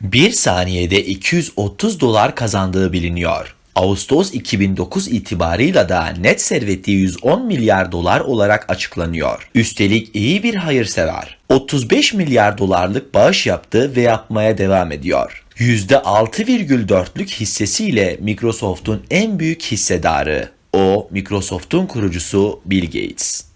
Bir saniyede 230 dolar kazandığı biliniyor. Ağustos 2009 itibarıyla da net serveti 110 milyar dolar olarak açıklanıyor. Üstelik iyi bir hayırsever. 35 milyar dolarlık bağış yaptı ve yapmaya devam ediyor. %6,4'lük hissesiyle Microsoft'un en büyük hissedarı. O, Microsoft'un kurucusu Bill Gates.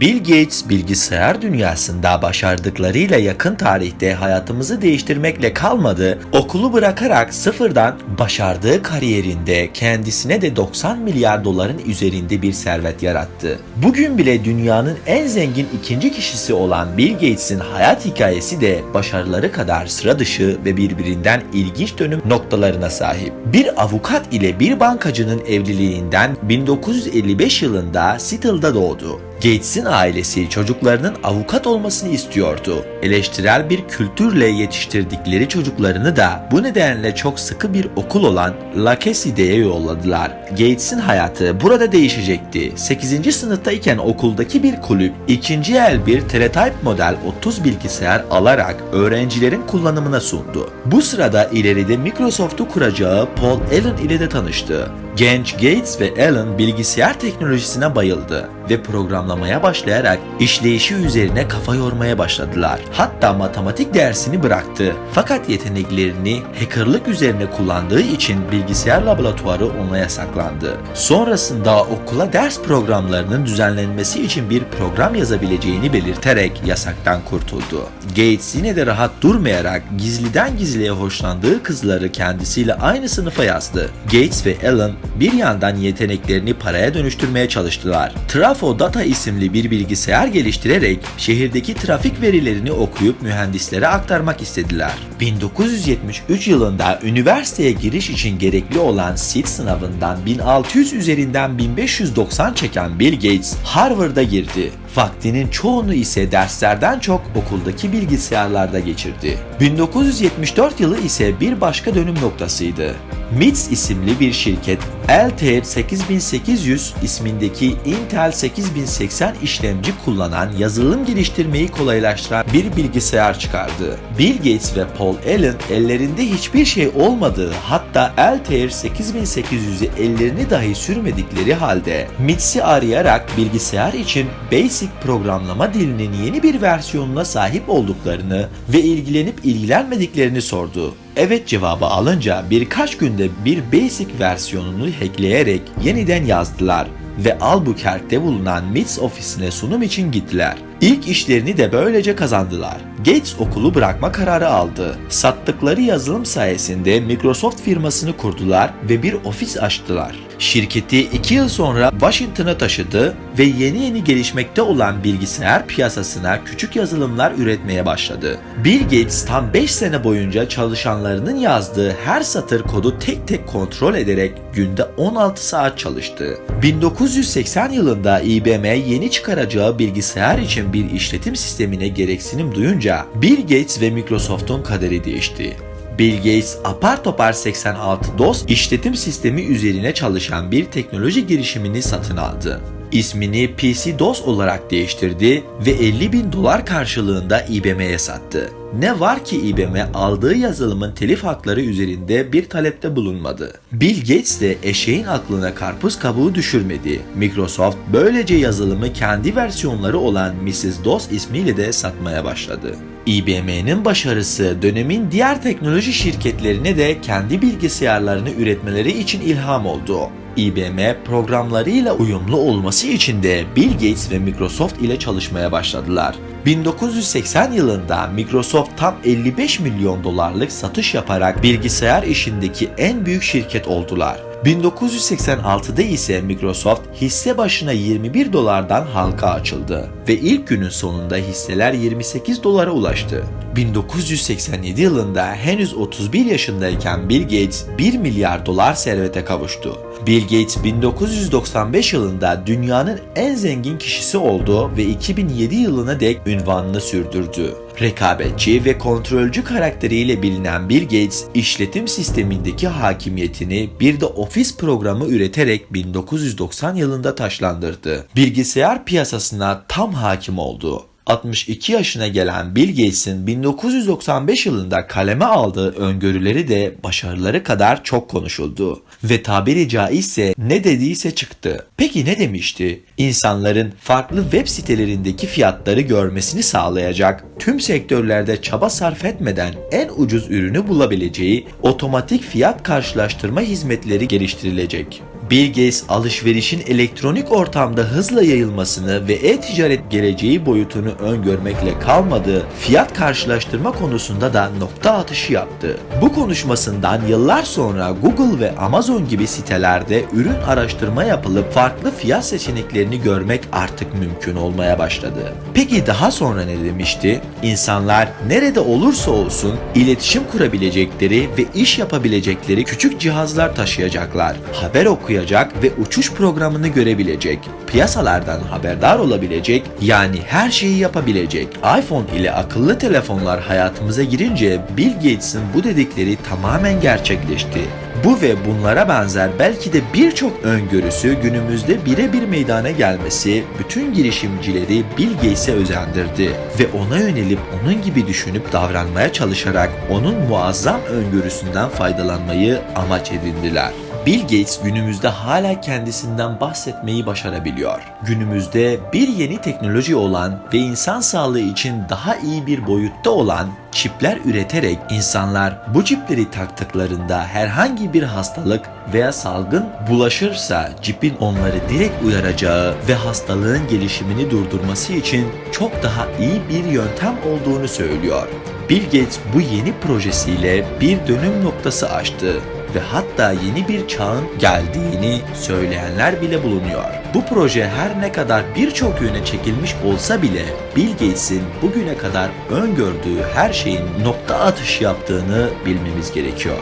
Bill Gates bilgisayar dünyasında başardıklarıyla yakın tarihte hayatımızı değiştirmekle kalmadı, okulu bırakarak sıfırdan başardığı kariyerinde kendisine de 90 milyar doların üzerinde bir servet yarattı. Bugün bile dünyanın en zengin ikinci kişisi olan Bill Gates'in hayat hikayesi de başarıları kadar sıra dışı ve birbirinden ilginç dönüm noktalarına sahip. Bir avukat ile bir bankacının evliliğinden 1955 yılında Seattle'da doğdu. Gates'in ailesi çocuklarının avukat olmasını istiyordu. Eleştirel bir kültürle yetiştirdikleri çocuklarını da bu nedenle çok sıkı bir okul olan La Cassidy'ye yolladılar. Gates'in hayatı burada değişecekti. 8. sınıftayken okuldaki bir kulüp ikinci el bir teletype model 30 bilgisayar alarak öğrencilerin kullanımına sundu. Bu sırada ileride Microsoft'u kuracağı Paul Allen ile de tanıştı. Genç Gates ve Allen bilgisayar teknolojisine bayıldı ve programlamaya başlayarak işleyişi üzerine kafa yormaya başladılar. Hatta matematik dersini bıraktı. Fakat yeteneklerini hackerlık üzerine kullandığı için bilgisayar laboratuvarı ona yasaklandı. Sonrasında okula ders programlarının düzenlenmesi için bir program yazabileceğini belirterek yasaktan kurtuldu. Gates yine de rahat durmayarak gizliden gizliye hoşlandığı kızları kendisiyle aynı sınıfa yazdı. Gates ve Allen bir yandan yeteneklerini paraya dönüştürmeye çalıştılar. Trafo Data isimli bir bilgisayar geliştirerek şehirdeki trafik verilerini okuyup mühendislere aktarmak istediler. 1973 yılında üniversiteye giriş için gerekli olan SET sınavından 1600 üzerinden 1590 çeken Bill Gates Harvard'a girdi. Vaktinin çoğunu ise derslerden çok okuldaki bilgisayarlarda geçirdi. 1974 yılı ise bir başka dönüm noktasıydı. MITS isimli bir şirket Altair 8800 ismindeki Intel 8080 işlemci kullanan yazılım geliştirmeyi kolaylaştıran bir bilgisayar çıkardı. Bill Gates ve Paul Allen ellerinde hiçbir şey olmadığı hatta Altair 8800'ü ellerini dahi sürmedikleri halde MITS'i arayarak bilgisayar için Basic programlama dilinin yeni bir versiyonuna sahip olduklarını ve ilgilenip ilgilenmediklerini sordu. Evet cevabı alınca birkaç günde bir basic versiyonunu hackleyerek yeniden yazdılar ve Albuquerque'de bulunan MITS ofisine sunum için gittiler. İlk işlerini de böylece kazandılar. Gates okulu bırakma kararı aldı. Sattıkları yazılım sayesinde Microsoft firmasını kurdular ve bir ofis açtılar. Şirketi 2 yıl sonra Washington'a taşıdı ve yeni yeni gelişmekte olan bilgisayar piyasasına küçük yazılımlar üretmeye başladı. Bill Gates tam 5 sene boyunca çalışanlarının yazdığı her satır kodu tek tek kontrol ederek günde 16 saat çalıştı. 1980 yılında IBM yeni çıkaracağı bilgisayar için bir işletim sistemine gereksinim duyunca Bill Gates ve Microsoft'un kaderi değişti. Bill Gates apar topar 86 DOS işletim sistemi üzerine çalışan bir teknoloji girişimini satın aldı. İsmini PC-DOS olarak değiştirdi ve 50 bin dolar karşılığında IBM'ye sattı. Ne var ki IBM aldığı yazılımın telif hakları üzerinde bir talepte bulunmadı. Bill Gates de eşeğin aklına karpuz kabuğu düşürmedi. Microsoft böylece yazılımı kendi versiyonları olan Mrs. DOS ismiyle de satmaya başladı. IBM'nin başarısı dönemin diğer teknoloji şirketlerine de kendi bilgisayarlarını üretmeleri için ilham oldu. IBM programlarıyla uyumlu olması için de Bill Gates ve Microsoft ile çalışmaya başladılar. 1980 yılında Microsoft tam 55 milyon dolarlık satış yaparak bilgisayar işindeki en büyük şirket oldular. 1986'da ise Microsoft hisse başına 21 dolardan halka açıldı ve ilk günün sonunda hisseler 28 dolara ulaştı. 1987 yılında henüz 31 yaşındayken Bill Gates 1 milyar dolar servete kavuştu. Bill Gates 1995 yılında dünyanın en zengin kişisi oldu ve 2007 yılına dek ünvanını sürdürdü. Rekabetçi ve kontrolcü karakteriyle bilinen Bill Gates, işletim sistemindeki hakimiyetini bir de ofis programı üreterek 1990 yılında taşlandırdı. Bilgisayar piyasasına tam hakim oldu. 62 yaşına gelen Bill Gates'in 1995 yılında kaleme aldığı öngörüleri de başarıları kadar çok konuşuldu. Ve tabiri caizse ne dediyse çıktı. Peki ne demişti? İnsanların farklı web sitelerindeki fiyatları görmesini sağlayacak, tüm sektörlerde çaba sarf etmeden en ucuz ürünü bulabileceği otomatik fiyat karşılaştırma hizmetleri geliştirilecek. Bill Gates alışverişin elektronik ortamda hızla yayılmasını ve e-ticaret geleceği boyutunu öngörmekle kalmadı, fiyat karşılaştırma konusunda da nokta atışı yaptı. Bu konuşmasından yıllar sonra Google ve Amazon gibi sitelerde ürün araştırma yapılıp farklı fiyat seçeneklerini görmek artık mümkün olmaya başladı. Peki daha sonra ne demişti? İnsanlar nerede olursa olsun iletişim kurabilecekleri ve iş yapabilecekleri küçük cihazlar taşıyacaklar. Haber okuyacak ve uçuş programını görebilecek, piyasalardan haberdar olabilecek, yani her şeyi yapabilecek. iPhone ile akıllı telefonlar hayatımıza girince Bill Gates'in bu dedikleri tamamen gerçekleşti. Bu ve bunlara benzer belki de birçok öngörüsü günümüzde birebir meydana gelmesi bütün girişimcileri Bill Gates'e özendirdi ve ona yönelip onun gibi düşünüp davranmaya çalışarak onun muazzam öngörüsünden faydalanmayı amaç edindiler. Bill Gates günümüzde hala kendisinden bahsetmeyi başarabiliyor. Günümüzde bir yeni teknoloji olan ve insan sağlığı için daha iyi bir boyutta olan çipler üreterek insanlar bu çipleri taktıklarında herhangi bir hastalık veya salgın bulaşırsa çipin onları direkt uyaracağı ve hastalığın gelişimini durdurması için çok daha iyi bir yöntem olduğunu söylüyor. Bill Gates bu yeni projesiyle bir dönüm noktası açtı ve hatta yeni bir çağın geldiğini söyleyenler bile bulunuyor. Bu proje her ne kadar birçok yöne çekilmiş olsa bile Bill Gates'in bugüne kadar öngördüğü her şeyin nokta atış yaptığını bilmemiz gerekiyor.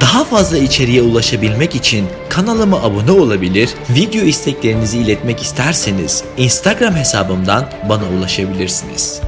Daha fazla içeriğe ulaşabilmek için kanalıma abone olabilir, video isteklerinizi iletmek isterseniz Instagram hesabımdan bana ulaşabilirsiniz.